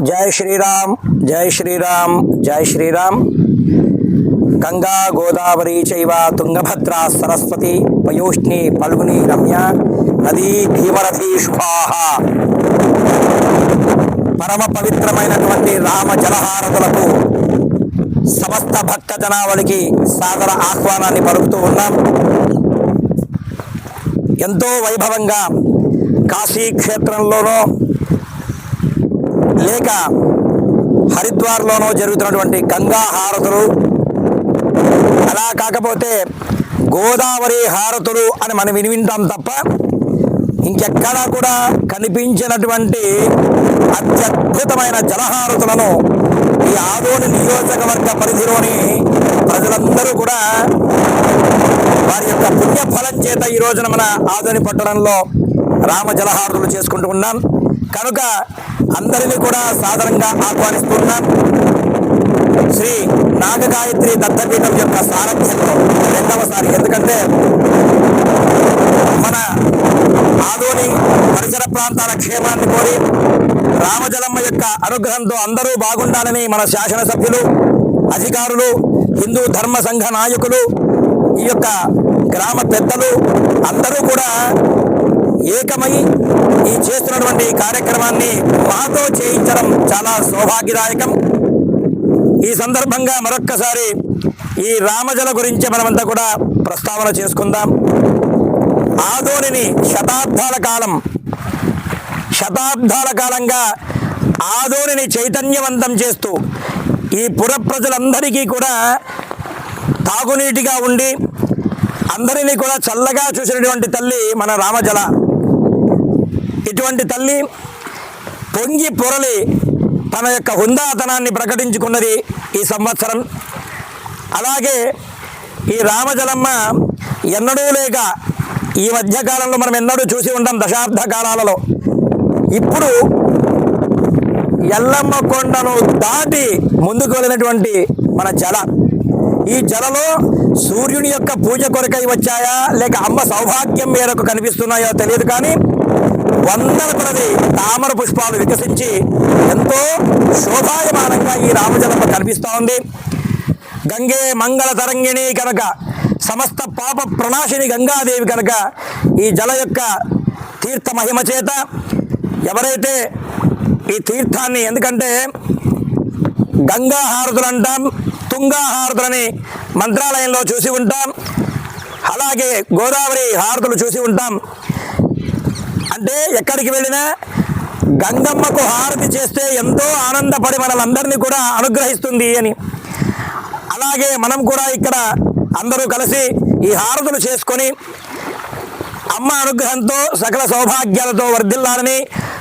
జై శ్రీరామ్ జై శ్రీరామ్ జై శ్రీరామ్. గంగా గోదావరి చైవ తుంగభద్ర సరస్వతి పయోష్ణి పల్గుని రమ్య నదీ భీమరథి శుభాహ. పరమ పవిత్రమైనటువంటి రామ జలహారతులకు సమస్త భక్త జనావళికి సాదర ఆహ్వానాన్ని పలుకుతూ ఉన్నాం. ఎంతో వైభవంగా కాశీ క్షేత్రంలోనో లేక హరిద్వార్లోనో జరుగుతున్నటువంటి గంగా హారతులు. అలా కాకపోతే గోదావరి హారతులు అని మనం వినివింటాం తప్ప ఇంకెక్కడా కూడా కనిపించినటువంటి అత్యద్భుతమైన జలహారతులను ఈ ఆదోని నియోజకవర్గ పరిధిలోని ప్రజలందరూ కూడా వారి యొక్క పుణ్యఫలం చేత ఈ రోజున మన ఆదోని పట్టణంలో రామ జలహారతులు చేసుకుంటూ ఉన్నాం. కనుక అందరినీ కూడా సాధారణంగా ఆహ్వానిస్తున్నాం శ్రీ నాగగాయత్రి దత్తపీఠం యొక్క సారథ్యంలో రెండవసారి. ఎందుకంటే మన ఆదోని పరిసర ప్రాంతాల క్షేమాన్ని కోరి రామజలమ్మ యొక్క అనుగ్రహంతో అందరూ బాగుండాలని మన శాసనసభ్యులు అధికారులు హిందూ ధర్మ సంఘ నాయకులు ఈ యొక్క గ్రామ పెద్దలు అందరూ కూడా ఏకమై ఈ చేస్తున్నటువంటి కార్యక్రమాన్ని మాతో చేయించడం చాలా సౌభాగ్యదాయకం. ఈ సందర్భంగా మరొక్కసారి ఈ రామజల గురించి మనమంతా కూడా ప్రస్తావన చేసుకుందాం. ఆదోనిని శతాబ్దాల కాలం శతాబ్దాల కాలంగా ఆదోనిని చైతన్యవంతం చేస్తూ ఈ పుర ప్రజలందరికీ కూడా తాగునీటిగా ఉండి అందరినీ కూడా చల్లగా చూసినటువంటి తల్లి మన రామజల. ఇటువంటి తల్లి పొంగి పొరలి తన యొక్క హుందాతనాన్ని ప్రకటించుకున్నది ఈ సంవత్సరం. అలాగే ఈ రామజలమ్మ ఎన్నడూ లేక ఈ మధ్యకాలంలో మనం ఎన్నడూ చూసి ఉంటాం దశాబ్ద కాలాలలో. ఇప్పుడు ఎల్లమ్మ కొండను దాటి ముందుకు వెళ్ళినటువంటి మన జల. ఈ జలలో సూర్యుని యొక్క పూజ కొరకై వచ్చాయా లేక అమ్మ సౌభాగ్యం మేరకు కనిపిస్తున్నాయో తెలియదు కానీ వందల కొలది తామర పుష్పాలు వికసించి ఎంతో శోభాయమానంగా ఈ రామజలమ కనిపిస్తూ ఉంది. గంగే మంగళ తరంగిణి కనుక సమస్త పాప ప్రణాశిని గంగాదేవి కనుక ఈ జల యొక్క తీర్థ మహిమ చేత ఎవరైతే ఈ తీర్థాన్ని ఎందుకంటే గంగా హారతులు అంటాం తుంగా హారతులని మంత్రాలయంలో చూసి ఉంటాం అలాగే గోదావరి హారతులు చూసి ఉంటాం అంటే ఎక్కడికి వెళ్ళినా గంగమ్మకు హారతి చేస్తే ఎంతో ఆనందపడి మనలందరినీ కూడా అనుగ్రహిస్తుంది అని. అలాగే మనం కూడా ఇక్కడ అందరూ కలిసి ఈ హారతులు చేసుకొని అమ్మ అనుగ్రహంతో సకల సౌభాగ్యాలతో వర్ధిల్లాలని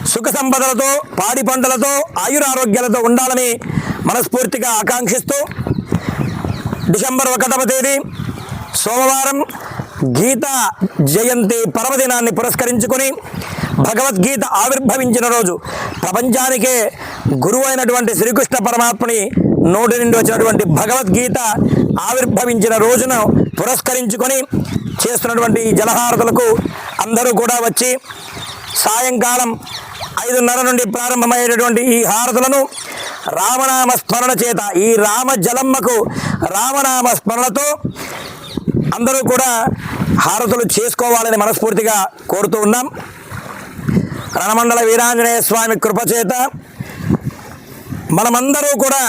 సుఖ సంపదలతో పాడి పంటలతో ఆయురారోగ్యాలతో ఉండాలని మనస్ఫూర్తిగా ఆకాంక్షిస్తూ డిసెంబర్ ఒకటవ తేదీ సోమవారం గీత జయంతి పర్వదినాన్ని పురస్కరించుకొని భగవద్గీత ఆవిర్భవించిన రోజు ప్రపంచానికే గురువు అయినటువంటి శ్రీకృష్ణ పరమాత్మని నోటి నుండి వచ్చినటువంటి భగవద్గీత ఆవిర్భవించిన రోజును పురస్కరించుకొని చేస్తున్నటువంటి ఈ జలహారతులకు అందరూ కూడా వచ్చి సాయంకాలం ఐదున్నర నుండి ప్రారంభమయ్యేటటువంటి ఈ హారతులను రామనామ స్మరణ చేత ఈ రామ జలమ్మకు రామనామ స్మరణతో అందరూ కూడా హారతులు చేసుకోవాలని మనస్ఫూర్తిగా కోరుతూ ఉన్నాం. రణమండల వీరాంజనేయ స్వామి కృపచేత మనమందరూ కూడా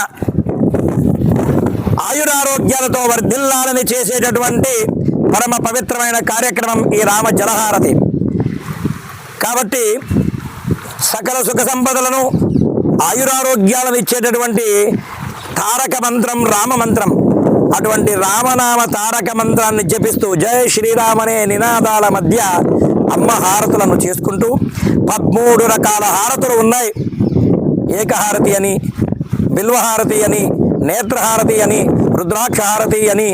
ఆయురారోగ్యాలతో వర్ధిల్లాలని చేసేటటువంటి పరమ పవిత్రమైన కార్యక్రమం ఈ రామ జలహారతి. కాబట్టి సకల సుఖ సంపదలను ఆయురారోగ్యాలను ఇచ్చేటటువంటి తారక మంత్రం రామ మంత్రం అటువంటి రామనామ తారక మంత్రాన్ని జపిస్తూ జై శ్రీరామనే నినాదాల మధ్య అమ్మ హారతులను చేసుకుంటూ పదమూడు రకాల హారతులు ఉన్నాయి. ఏకహారతి అని బిల్వహారతి అని నేత్రహారతి అని రుద్రాక్షహారతి అని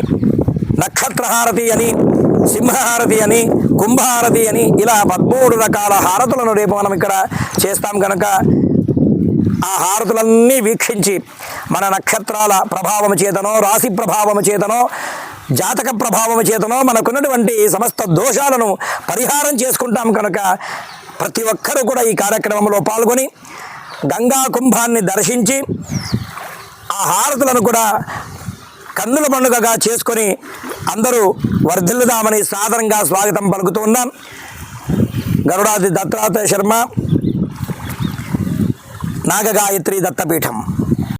నక్షత్రహారతి అని సింహహారతి అని కుంభహారతి అని ఇలా పదమూడు రకాల హారతులను రేపు మనం ఇక్కడ చేస్తాం కనుక ఆ హారతులన్నీ వీక్షించి మన నక్షత్రాల ప్రభావం చేతనో రాశి ప్రభావం చేతనో జాతక ప్రభావం చేతనో మనకున్నటువంటి సమస్త దోషాలను పరిహారం చేసుకుంటాం కనుక ప్రతి ఒక్కరూ కూడా ఈ కార్యక్రమంలో పాల్గొని గంగా కుంభాన్ని దర్శించి ఆ హారతులను కూడా కన్నుల పండుగగా చేసుకొని అందరూ వర్ధిల్లుదామని సాదరంగా స్వాగతం పలుకుతూ ఉన్నాం. గరుడాది దత్తాత్రేయ శర్మ నాగగాయత్రి దత్తపీఠం.